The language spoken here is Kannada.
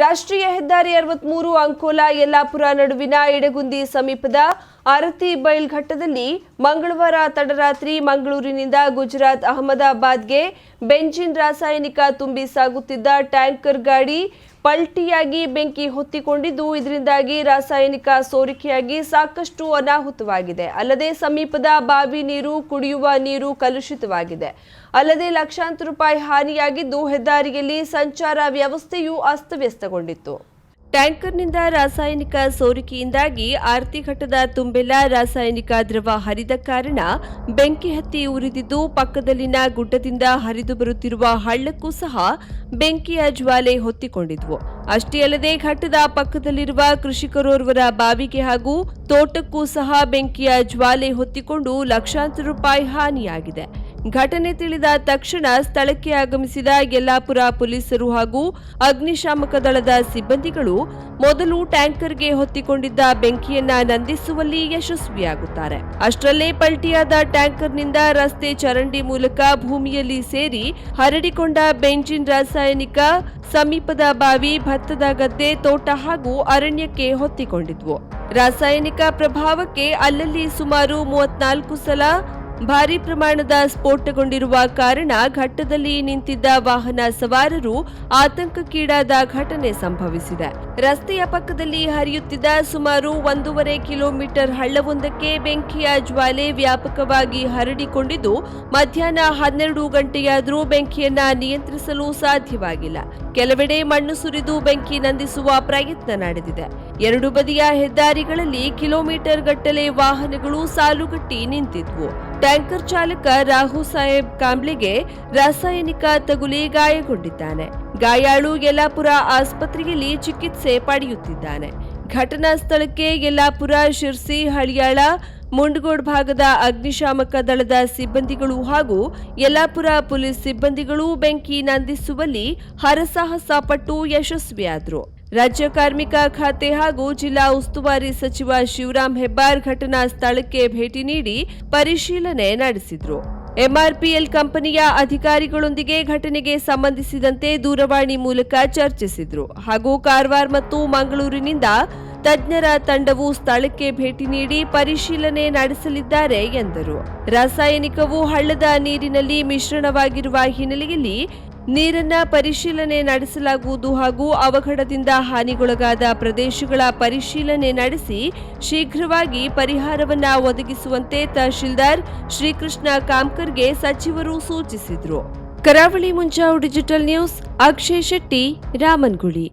ರಾಷ್ಟ್ರೀಯ ಹೆದ್ದಾರಿ ಅರವತ್ಮೂರು ಅಂಕೋಲಾ ಯಲ್ಲಾಪುರ ನಡುವಿನ ಎಡಗುಂದಿ ಸಮೀಪದ ಆರತಿ ಬೈಲ್ ಘಟ್ಟದಲ್ಲಿ ಮಂಗಳವಾರ ತಡರಾತ್ರಿ ಮಂಗಳೂರಿನಿಂದ ಗುಜರಾತ್ ಅಹಮದಾಬಾದ್ಗೆ ಬೆಂಜಿನ್ ರಾಸಾಯನಿಕ ತುಂಬಿ ಸಾಗುತ್ತಿದ್ದ ಟ್ಯಾಂಕರ್ ಗಾಡಿ ಪಲ್ಟಿಯಾಗಿ ಬೆಂಕಿ ಹೊತ್ತಿಕೊಂಡಿದ್ದು, ಇದರಿಂದಾಗಿ ರಾಸಾಯನಿಕ ಸೋರಿಕೆಯಾಗಿ ಸಾಕಷ್ಟು ಅನಾಹುತವಾಗಿದೆ. ಅಲ್ಲದೆ ಸಮೀಪದ ಬಾವಿ ನೀರು ಕುಡಿಯುವ ನೀರು ಕಲುಷಿತವಾಗಿದೆ. ಅಲ್ಲದೆ ಲಕ್ಷಾಂತರ ರೂಪಾಯಿ ಹಾನಿಯಾಗಿದ್ದು, ಹೆದ್ದಾರಿಯಲ್ಲಿ ಸಂಚಾರ ವ್ಯವಸ್ಥೆಯೂ ಅಸ್ತವ್ಯಸ್ತಗೊಂಡಿತ್ತು. ಟ್ಯಾಂಕರ್ನಿಂದ ರಾಸಾಯನಿಕ ಸೋರಿಕೆಯಿಂದಾಗಿ ಆರತಿ ಘಟ್ಟದ ತುಂಬೆಲ್ಲ ರಾಸಾಯನಿಕ ದ್ರವ ಹರಿದ ಕಾರಣ ಬೆಂಕಿ ಹತ್ತಿ ಉರಿದಿದ್ದು ಪಕ್ಕದಲ್ಲಿನ ಗುಡ್ಡದಿಂದ ಹರಿದು ಬರುತ್ತಿರುವ ಹಳ್ಳಕ್ಕೂ ಸಹ ಬೆಂಕಿಯ ಜ್ವಾಲೆ ಹೊತ್ತಿಕೊಂಡಿದ್ವು. ಅಷ್ಟೇ ಅಲ್ಲದೆ ಘಟ್ಟದ ಪಕ್ಕದಲ್ಲಿರುವ ಕೃಷಿಕರೋರ್ವರ ಬಾವಿಗೆ ಹಾಗೂ ತೋಟಕ್ಕೂ ಸಹ ಬೆಂಕಿಯ ಜ್ವಾಲೆ ಹೊತ್ತಿಕೊಂಡು ಲಕ್ಷಾಂತರ ರೂಪಾಯಿ ಹಾನಿಯಾಗಿದೆ. ಘಟನೆ ತಿಳಿದ ತಕ್ಷಣ ಸ್ಥಳಕ್ಕೆ ಆಗಮಿಸಿದ ಯಲ್ಲಾಪುರ ಪೊಲೀಸರು ಹಾಗೂ ಅಗ್ನಿಶಾಮಕ ದಳದ ಸಿಬ್ಬಂದಿಗಳು ಮೊದಲು ಟ್ಯಾಂಕರ್ಗೆ ಹೊತ್ತಿಕೊಂಡಿದ್ದ ಬೆಂಕಿಯನ್ನ ನಂದಿಸುವಲ್ಲಿ ಯಶಸ್ವಿಯಾಗುತ್ತಾರೆ. ಅಷ್ಟರಲ್ಲೇ ಪಲ್ಟಿಯಾದ ಟ್ಯಾಂಕರ್ನಿಂದ ರಸ್ತೆ ಚರಂಡಿ ಮೂಲಕ ಭೂಮಿಯಲ್ಲಿ ಸೇರಿ ಹರಡಿಕೊಂಡ ಬೆಂಜಿನ್ ರಾಸಾಯನಿಕ ಸಮೀಪದ ಬಾವಿ, ಭತ್ತದ ಗದ್ದೆ, ತೋಟ ಹಾಗೂ ಅರಣ್ಯಕ್ಕೆ ಹೊತ್ತಿಕೊಂಡಿದ್ವು. ರಾಸಾಯನಿಕ ಪ್ರಭಾವಕ್ಕೆ ಅಲ್ಲಲ್ಲಿ ಸುಮಾರು ಮೂವತ್ನಾಲ್ಕು ಸಲ ಭಾರಿ ಪ್ರಮಾಣದ ಸ್ಫೋಟಗೊಂಡಿರುವ ಕಾರಣ ಘಟ್ಟದಲ್ಲಿ ನಿಂತಿದ್ದ ವಾಹನ ಸವಾರರು ಆತಂಕಕ್ಕೀಡಾದ ಘಟನೆ ಸಂಭವಿಸಿದೆ. ರಸ್ತೆಯ ಪಕ್ಕದಲ್ಲಿ ಹರಿಯುತ್ತಿದ್ದ ಸುಮಾರು ಒಂದೂವರೆ ಕಿಲೋಮೀಟರ್ ಹಳ್ಳವೊಂದಕ್ಕೆ ಬೆಂಕಿಯ ಜ್ವಾಲೆ ವ್ಯಾಪಕವಾಗಿ ಹರಡಿಕೊಂಡಿದ್ದು, ಮಧ್ಯಾಹ್ನ ಹನ್ನೆರಡು ಗಂಟೆಯಾದರೂ ಬೆಂಕಿಯನ್ನ ನಿಯಂತ್ರಿಸಲು ಸಾಧ್ಯವಾಗಿಲ್ಲ. ಕೆಲವೆಡೆ ಮಣ್ಣು ಸುರಿದು ಬೆಂಕಿ ನಂದಿಸುವ ಪ್ರಯತ್ನ ನಡೆದಿದೆ. ಎರಡು ಬದಿಯ ಹೆದ್ದಾರಿಗಳಲ್ಲಿ ಕಿಲೋಮೀಟರ್ ಗಟ್ಟಲೆ ವಾಹನಗಳು ಸಾಲುಗಟ್ಟಿ ನಿಂತಿದ್ವು. ಟ್ಯಾಂಕರ್ ಚಾಲಕ ರಾಹು ಸಾಹೇಬ್ ಕಾಂಬ್ಳೆಗೆ ರಾಸಾಯನಿಕ ತಗುಲಿ ಗಾಯಗೊಂಡಿದ್ದಾನೆ. ಗಾಯಾಳು ಯಲ್ಲಾಪುರ ಆಸ್ಪತ್ರೆಯಲ್ಲಿ ಚಿಕಿತ್ಸೆ ಪಡೆಯುತ್ತಿದ್ದಾನೆ. ಘಟನಾ ಸ್ಥಳಕ್ಕೆ ಯಲ್ಲಾಪುರ ಶಿರ್ಸಿ ಹಳಿಯಾಳ ಮುಂಡಗೋಡ್ ಭಾಗದ ಅಗ್ನಿಶಾಮಕ ದಳದ ಸಿಬ್ಬಂದಿಗಳು ಹಾಗೂ ಯಲ್ಲಾಪುರ ಪೊಲೀಸ್ ಸಿಬ್ಬಂದಿಗಳು ಬೆಂಕಿ ನಂದಿಸುವಲ್ಲಿ ಹರಸಾಹಸ ಪಟ್ಟು ಯಶಸ್ವಿಯಾದರು. ರಾಜ್ಯ ಕಾರ್ಮಿಕ ಖಾತೆ ಹಾಗೂ ಜಿಲ್ಲಾ ಉಸ್ತುವಾರಿ ಸಚಿವ ಶಿವರಾಮ್ ಹೆಬ್ಬಾರ್ ಘಟನಾ ಸ್ಥಳಕ್ಕೆ ಭೇಟಿ ನೀಡಿ ಪರಿಶೀಲನೆ ನಡೆಸಿದರು. ಎಂಆರ್ಪಿಎಲ್ ಕಂಪನಿಯ ಅಧಿಕಾರಿಗಳೊಂದಿಗೆ ಘಟನೆಗೆ ಸಂಬಂಧಿಸಿದಂತೆ ದೂರವಾಣಿ ಮೂಲಕ ಚರ್ಚಿಸಿದರು. ಹಾಗೂ ಕಾರವಾರ ಮತ್ತು ಮಂಗಳೂರಿನಿಂದ ತಜ್ಞರ ತಂಡವು ಸ್ಥಳಕ್ಕೆ ಭೇಟಿ ನೀಡಿ ಪರಿಶೀಲನೆ ನಡೆಸಲಿದ್ದಾರೆ ಎಂದರು. ರಾಸಾಯನಿಕವು ಹಳ್ಳದ ನೀರಿನಲ್ಲಿ ಮಿಶ್ರಣವಾಗಿರುವ ಹಿನ್ನೆಲೆಯಲ್ಲಿ ನೀರನ್ನ ಪರಿಶೀಲನೆ ನಡೆಸಲಾಗುವುದು ಹಾಗೂ ಅವಘಡದಿಂದ ಹಾನಿಗೊಳಗಾದ ಪ್ರದೇಶಗಳ ಪರಿಶೀಲನೆ ನಡೆಸಿ ಶೀಘ್ರವಾಗಿ ಪರಿಹಾರವನ್ನ ಒದಗಿಸುವಂತೆ ತಹಶೀಲ್ದಾರ್ ಶ್ರೀಕೃಷ್ಣ ಕಾಮ್ಕರ್ಗೆ ಸಚಿವರು ಸೂಚಿಸಿದರು. Karavali Munjavu digital news, Akshay Shetty, Ramanguli.